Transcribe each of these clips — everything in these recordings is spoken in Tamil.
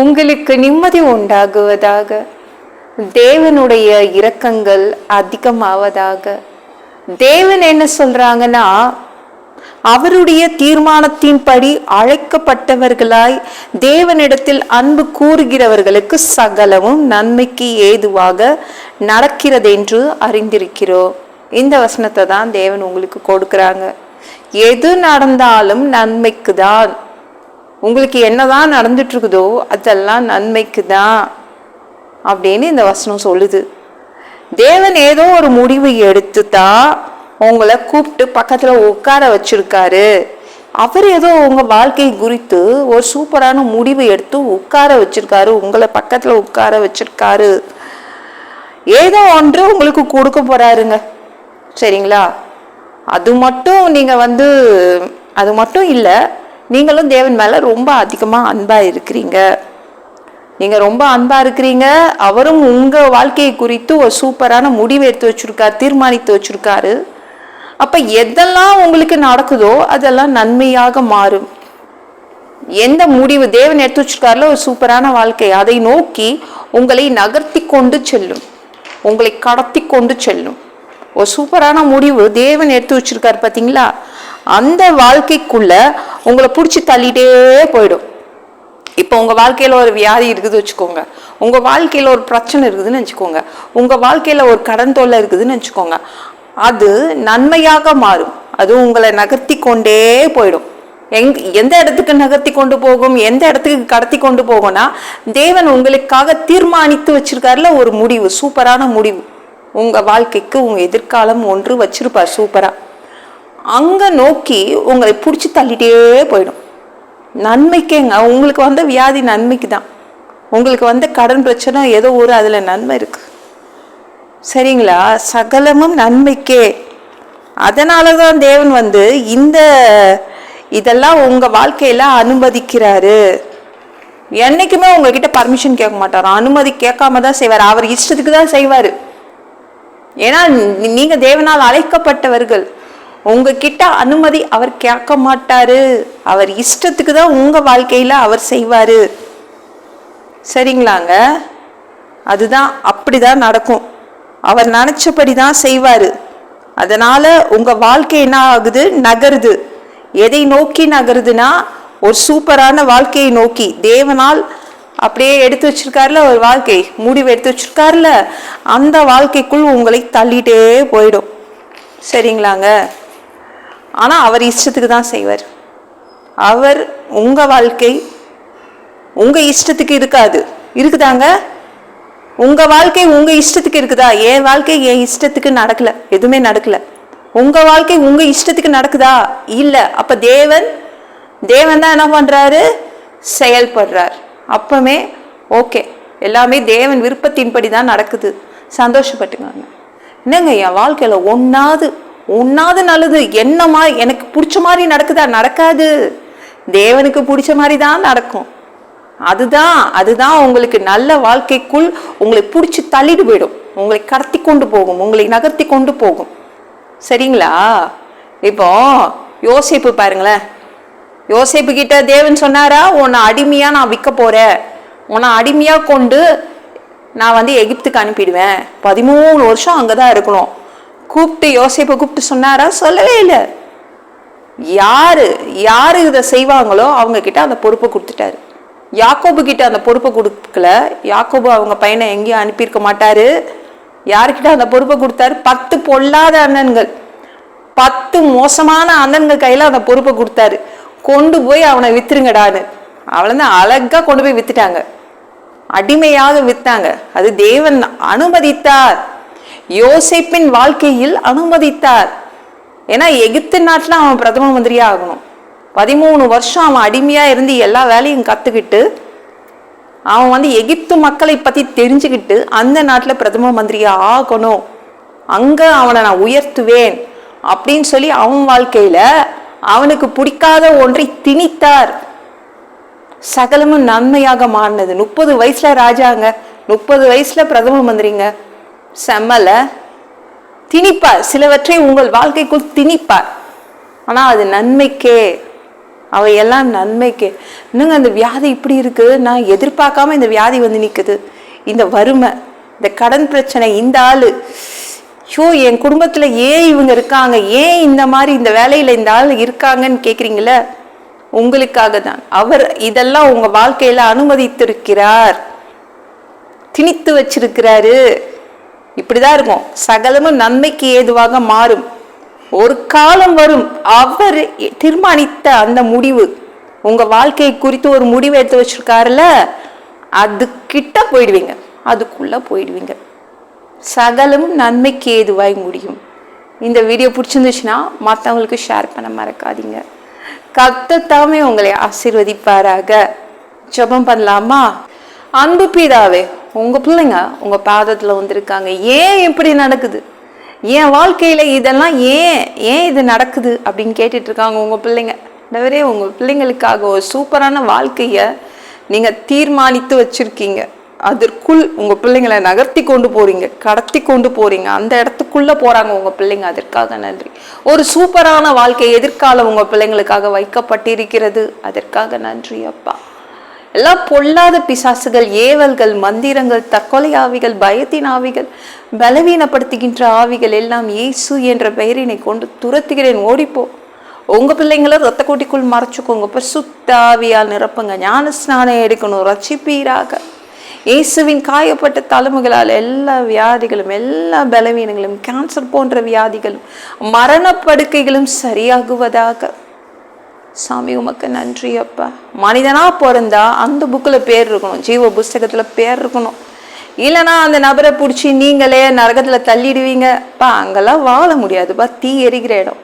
உங்களுக்கு நிம்மதி உண்டாகுவதாக. தேவனுடைய இரக்கங்கள் அதிகமாவதாக. தேவன் என்ன சொல்றாங்கன்னா அவருடைய தீர்மானத்தின்படி அழைக்கப்பட்டவர்களாய் தேவனிடத்தில் அன்பு கூறுகிறவர்களுக்கு சகலமும் நன்மைக்கு ஏதுவாக நடக்கிறதென்று அறிந்திருக்கிறோம். இந்த வசனத்தை தான் தேவன் உங்களுக்கு கொடுக்குறாங்க. எது நடந்தாலும் நன்மைக்கு தான் உங்களுக்கு என்னதான் நடந்துட்டுருக்குதோ அதெல்லாம் நன்மைக்கு தான் அப்படின்னு இந்த வசனம் சொல்லுது. தேவன் ஏதோ ஒரு முடிவு எடுத்து தான் உங்களை கூப்பிட்டு பக்கத்தில் உட்கார வச்சிருக்காரு. அவர் ஏதோ உங்கள் வாழ்க்கை குறித்து ஒரு சூப்பரான முடிவு எடுத்து உட்கார வச்சிருக்காரு. உங்களை பக்கத்தில் உட்கார வச்சிருக்காரு. ஏதோ ஒன்று உங்களுக்கு கொடுக்க போகிறாருங்க சரிங்களா? அது மட்டும் நீங்கள் வந்து அது மட்டும் இல்லை நீங்களும் தேவன் மேலே ரொம்ப அதிகமாக அன்பாக இருக்கிறீங்க. நீங்கள் ரொம்ப அன்பாக இருக்கிறீங்க. அவரும் உங்கள் வாழ்க்கையை குறித்து ஒரு சூப்பரான முடிவு எடுத்து வச்சுருக்கார் தீர்மானித்து வச்சுருக்காரு. அப்போ எதெல்லாம் உங்களுக்கு நடக்குதோ அதெல்லாம் நன்மையாக மாறும். எந்த முடிவு தேவன் எடுத்து வச்சிருக்காருல ஒரு சூப்பரான வாழ்க்கை. அதை நோக்கி உங்களை நகர்த்தி கொண்டு செல்லும். உங்களை கடத்தி கொண்டு செல்லும். ஒரு சூப்பரான முடிவு தேவன் எடுத்து வச்சிருக்காரு பார்த்தீங்களா அந்த வாழ்க்கைக்குள்ள உங்களை பிடிச்சி தள்ளிட்டே போயிடும். இப்போ உங்கள் வாழ்க்கையில் ஒரு வியாதி இருக்குது வச்சுக்கோங்க. உங்கள் வாழ்க்கையில் ஒரு பிரச்சனை இருக்குதுன்னு வச்சுக்கோங்க. உங்கள் வாழ்க்கையில் ஒரு கடன் தொல்லை இருக்குதுன்னு வச்சுக்கோங்க. அது நன்மையாக மாறும். அது உங்களை நகர்த்தி கொண்டே போயிடும். எங் எந்த இடத்துக்கு நகர்த்தி கொண்டு போகும் எந்த இடத்துக்கு கடத்தி கொண்டு போகும்னா தேவன் உங்களுக்காக தீர்மானித்து வச்சிருக்காருல ஒரு முடிவு சூப்பரான முடிவு. உங்கள் வாழ்க்கைக்கு உங்கள் எதிர்காலம் ஒன்று வச்சிருப்பார் சூப்பராக அங்கே நோக்கி உங்களை பிடிச்சி தள்ளிட்டே போயிடும். நன்மைக்கேங்க உங்களுக்கு வந்த வியாதி நன்மைக்கு தான் உங்களுக்கு வந்த கடன் பிரச்சனை ஏதோ ஒரு அதில் நன்மை இருக்குது சரிங்களா? சகலமும் நன்மைக்கே. அதனால தான் தேவன் வந்து இந்த இதெல்லாம் உங்கள் வாழ்க்கையில் அனுமதிக்கிறாரு. என்னைக்குமே உங்ககிட்ட பர்மிஷன் கேட்க மாட்டார். அனுமதி கேட்காம தான் செய்வார். அவர் இஷ்டத்துக்கு தான் செய்வார். ஏன்னா நீங்கள் தேவனால் அழைக்கப்பட்டவர்கள். உங்ககிட்ட அனுமதி அவர் கேட்க மாட்டாரு. அவர் இஷ்டத்துக்கு தான் உங்க வாழ்க்கையில அவர் செய்வாரு. சரிங்களாங்க? அதுதான் அப்படிதான் நடக்கும். அவர் நினைச்சபடி தான் செய்வாரு. அதனால உங்க வாழ்க்கை என்ன ஆகுது? நகருது. எதை நோக்கி நகருதுன்னா ஒரு சூப்பரான வாழ்க்கையை நோக்கி. தேவனால் அப்படியே எடுத்து வச்சிருக்காருல ஒரு வாழ்க்கை. முடிவு எடுத்து வச்சிருக்காருல அந்த வாழ்க்கைக்குள் உங்களை தள்ளிட்டே போயிடும். சரிங்களாங்க? ஆனால் அவர் இஷ்டத்துக்கு தான் செய்வார். அவர் உங்கள் வாழ்க்கை உங்கள் இஷ்டத்துக்கு இருக்காது. இருக்குதாங்க? உங்கள் வாழ்க்கை உங்கள் இஷ்டத்துக்கு இருக்குதா? என் வாழ்க்கை என் இஷ்டத்துக்கு நடக்கல. எதுவுமே நடக்கல. உங்கள் வாழ்க்கை உங்கள் இஷ்டத்துக்கு நடக்குதா? இல்லை. அப்போ தேவன் தேவன் தான் என்ன பண்ணுறாரு செயல்படுறார். அப்பமே ஓகே. எல்லாமே தேவன் விருப்பத்தின்படி தான் நடக்குது. சந்தோஷப்பட்டுங்க என்னங்க என் வாழ்க்கையில் ஒன்றாவது ஒன்னாவது நல்லது. என்னமா எனக்கு பிடிச்ச மாதிரி நடக்குதா? நடக்காது. தேவனுக்கு பிடிச்ச மாதிரி தான் நடக்கும். அதுதான் அதுதான் உங்களுக்கு நல்ல வாழ்க்கைக்குள் உங்களை பிடிச்சி தள்ளிட்டு போயிடும். உங்களை கடத்தி கொண்டு போகும். உங்களை நகர்த்தி கொண்டு போகும். சரிங்களா? இப்போ யோசிப்பு பாருங்களேன். யோசிப்பு கிட்ட தேவன் சொன்னாரா? உன்னை அடிமையா நான் விற்க போறேன். உன்னை அடிமையா கொண்டு நான் வந்து எகிப்துக்கு அனுப்பிடுவேன். பதிமூணு வருஷம் அங்கதான் இருக்கணும். கூப்பிட்டு யோசிப்பை கூப்பிட்டு சொன்னாரா? சொல்லவே இல்லை. யாரு யாரு இதை செய்வாங்களோ அவங்க கிட்ட அந்த பொறுப்பை கொடுத்துட்டாரு. யாக்கோபு கிட்ட அந்த பொறுப்பை கொடுக்கல. யாக்கோபு அவங்க பையனை எங்கேயும் அனுப்பியிருக்க மாட்டாரு. யாருக்கிட்ட அந்த பொறுப்பை கொடுத்தாரு? பத்து பொல்லாத அண்ணன்கள். பத்து மோசமான அண்ணன்கள் கையில் அந்த பொறுப்பை கொடுத்தாரு. கொண்டு போய் அவனை வித்துருங்கடான்னு. தான் அழகாக கொண்டு போய் வித்துட்டாங்க. அடிமையாக வித்தாங்க. அது தேவன் அனுமதித்தார். யோசிப்பின் வாழ்க்கையில் அனுமதித்தார். ஏன்னா எகிப்து நாட்டில் அவன் பிரதம மந்திரியா ஆகணும். பதிமூணு வருஷம் அவன் அடிமையாக இருந்து எல்லா வேலையும் கற்றுக்கிட்டு அவன் வந்து எகிப்து மக்களை பற்றி தெரிஞ்சுக்கிட்டு அந்த நாட்டில் பிரதம மந்திரியாக ஆகணும். அங்கே அவனை நான் உயர்த்துவேன் அப்படின்னு சொல்லி அவன் வாழ்க்கையில் அவனுக்கு பிடிக்காத ஒன்றை திணித்தார். சகலமும் நன்மையாக மாறினது. முப்பது வயசில் ராஜாங்க முப்பது வயசில் பிரதம மந்திரிங்க செம்மலை. திணிப்பார். சிலவற்றை உங்கள் வாழ்க்கைக்குள் திணிப்பார். ஆனால் அது நன்மைக்கே. அவையெல்லாம் நன்மைக்கே. இன்னுங்க அந்த வியாதி இப்படி இருக்கு? நான் எதிர்பார்க்காம இந்த வியாதி வந்து நிற்குது இந்த வறுமை இந்த கடன் பிரச்சனை இந்த ஆள். ஐயோ என் குடும்பத்தில் ஏன் இவங்க இருக்காங்க? ஏன் இந்த மாதிரி இந்த வேலையில் இந்த ஆள் இருக்காங்கன்னு கேட்குறீங்களே உங்களுக்காக தான் அவர் இதெல்லாம் உங்கள் வாழ்க்கையில் அனுமதித்திருக்கிறார். திணித்து வச்சிருக்கிறாரு. இப்படிதான் இருக்கும். சகலமும் நன்மைக்கு ஏதுவாக மாறும். ஒரு காலம் வரும் அவர் தீர்மானித்த அந்த முடிவு. உங்க வாழ்க்கை குறித்து ஒரு முடிவு எடுத்து வச்சிருக்காருல அது கிட்ட போயிடுவீங்க. அதுக்குள்ள போயிடுவீங்க. சகலமும் நன்மைக்கு ஏதுவாய் முடியும். இந்த வீடியோ பிடிச்சிருந்துச்சுன்னா மற்றவங்களுக்கு ஷேர் பண்ண மறக்காதீங்க. கத்தத்தாமே உங்களை ஆசீர்வதிப்பாராக. ஜெபம் பண்ணலாமா? அன்பு பீதாவே உங்கள் பிள்ளைங்க உங்கள் பாதத்தில் வந்திருக்காங்க. ஏன் இப்படி நடக்குது? என் வாழ்க்கையில் இதெல்லாம் ஏன் ஏன் இது நடக்குது அப்படின்னு கேட்டுட்ருக்காங்க இருக்காங்க பிள்ளைங்க. ஆண்டவரே உங்கள் பிள்ளைங்களுக்காக ஒரு சூப்பரான வாழ்க்கையை நீங்கள் தீர்மானித்து வச்சிருக்கீங்க. அதற்குள் உங்கள் பிள்ளைங்களை நகர்த்தி கொண்டு போகிறீங்க கடத்தி கொண்டு போகிறீங்க அந்த இடத்துக்குள்ளே போகிறாங்க உங்கள் பிள்ளைங்க. அதற்காக நன்றி. ஒரு சூப்பரான வாழ்க்கை எதிர்காலம் உங்கள் பிள்ளைங்களுக்காக வைக்கப்பட்டிருக்கிறது. அதற்காக நன்றி அப்பா. எல்லா பொல்லாத பிசாசுகள் ஏவல்கள் மந்திரங்கள் தற்கொலை ஆவிகள் பயத்தின் ஆவிகள் பலவீனப்படுத்துகின்ற ஆவிகள் எல்லாம் இயேசு என்ற பெயரினை கொண்டு துரத்துகிறேன். ஓடிப்போ. உங்கள் பிள்ளைங்களை ரத்த கூட்டிக்குள் மறைச்சிக்கோங்க. பரிசுத்த ஆவியால் நிரப்புங்க. ஞான ஸ்நானம் எடுக்கணும். ரட்சிப்பீராக. இயேசுவின் காயப்பட்ட தலைமுகளால் எல்லா வியாதிகளும் எல்லா பலவீனங்களும் கேன்சர் போன்ற வியாதிகளும் மரணப்படுக்கைகளும் சரியாகுவதாக. சாமி உமக்கு நன்றி அப்பா. மனிதனாக பிறந்தா அந்த புக்கில் பேர் இருக்கணும். ஜீவ புஸ்தகத்தில் பேர் இருக்கணும். இல்லைனா அந்த நபரை பிடிச்சி நீங்களே நரகத்தில் தள்ளிடுவீங்கப்பா அங்கெல்லாம் வாழ முடியாதுப்பா தீ எரிகிற இடம்.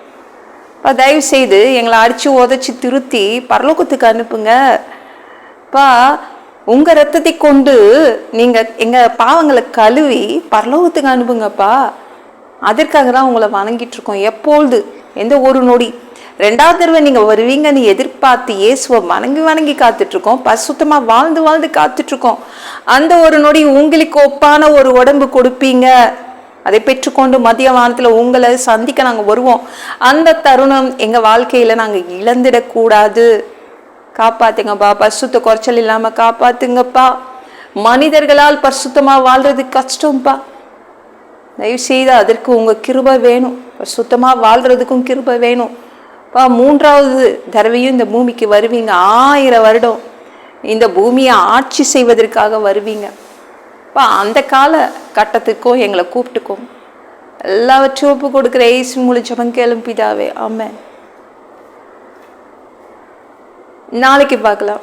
பா தயவு செய்து எங்களை அடித்து உதச்சி திருத்தி பரலோகத்துக்கு அனுப்புங்க. பா ரத்தத்தை கொண்டு நீங்கள் எங்கள் பாவங்களை கழுவி பரலோகத்துக்கு அனுப்புங்கப்பா. அதற்காக தான் உங்களை வணங்கிட்டு இருக்கோம். எப்பொழுது? எந்த ஒரு நொடி. ரெண்டாவது தடவை நீங்கள் வருவீங்கன்னு எதிர்பார்த்து இயேசுவை வணங்கி வணங்கி காத்துட்ருக்கோம் பசுத்தமாக வாழ்ந்து வாழ்ந்து காத்துட்ருக்கோம். அந்த ஒரு நொடி உங்களுக்கு ஒப்பான ஒரு உடம்பு கொடுப்பீங்க. அதை பெற்றுக்கொண்டு மதிய வானத்தில் உங்களை சந்திக்க நாங்கள் வருவோம். அந்த தருணம் எங்கள் வாழ்க்கையில் நாங்கள் இழந்துடக்கூடாது. காப்பாத்துங்கப்பா பசுத்த குறைச்சல் இல்லாமல் காப்பாத்துங்கப்பா. மனிதர்களால் பரிசுத்தமாக வாழ்றது கஷ்டம்ப்பா தயவு செய்து அதற்கு உங்கள் கிருபை வேணும். சுத்தமாக வாழ்றதுக்கும் கிருபை வேணும். மூன்றாவது தடவையும் இந்த பூமிக்கு வருவீங்க. ஆயிரம் வருடம் இந்த பூமியை ஆட்சி செய்வதற்காக வருவீங்க. இப்போ அந்த கால கட்டத்துக்கும் எங்களை கூப்பிட்டுக்கும் எல்லாவற்றையும் ஒப்பு கொடுக்குற ஏசு முழிச்சவன் கேளும் பிதாவே. ஆமாம் நாளைக்கு பார்க்கலாம்.